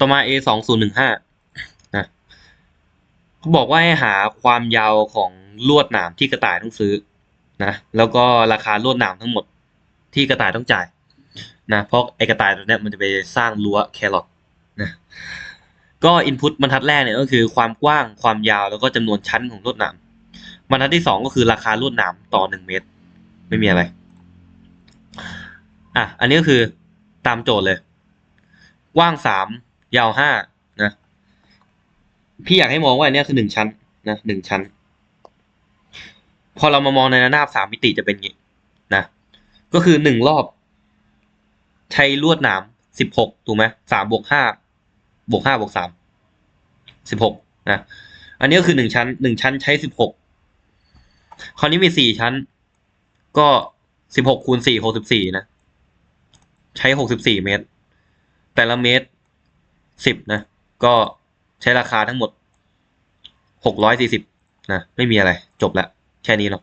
ต่อมา A สองศูนย์หนึ่งห้านะเขาบอกว่าให้หาความยาวของลวดหนามที่กระต่ายต้องซื้อนะแล้วก็ราคาลวดหนามทั้งหมดที่กระต่ายต้องจ่ายนะเพราะไอกระต่ายตัวเนี้ยมันจะไปสร้างรั้วแครอทนะก็อินพุตบรรทัดแรกเนี่ยก็คือความกว้างความยาวแล้วก็จำนวนชั้นของลวดหนามบรรทัดที่สองก็คือราคาลวดหนามต่อหนึ่งเมตร ไม่มีอะไรอะอันนี้ก็คือตามโจทย์เลย กว้างสาม ยาวห้านะ พี่อยากให้มองว่าอันนี้คือหนึ่งชั้นนะหนึ่งชั้น พอเรามามองในระนาบสามมิติจะเป็นงี้นะ ก็คือหนึ่งรอบ ใช้ลวดหนามสิบหกถูกไหมสามบวกห้าบวกห้าบวกสามสิบหกนะอันนี้ก็คือหนึ่งชั้นหนึ่งชั้นใช้สิบหกคราวนี้มีสี่ชั้น ก็สิบหกคูณสี่หกสิบสี่นะ ใช้หกสิบสี่เมตร แต่ละเมตร สิบนะ ก็ใช้ราคาทั้งหมดหกร้อยสี่สิบนะ ไม่มีอะไรจบแล้วแค่นี้เนาะ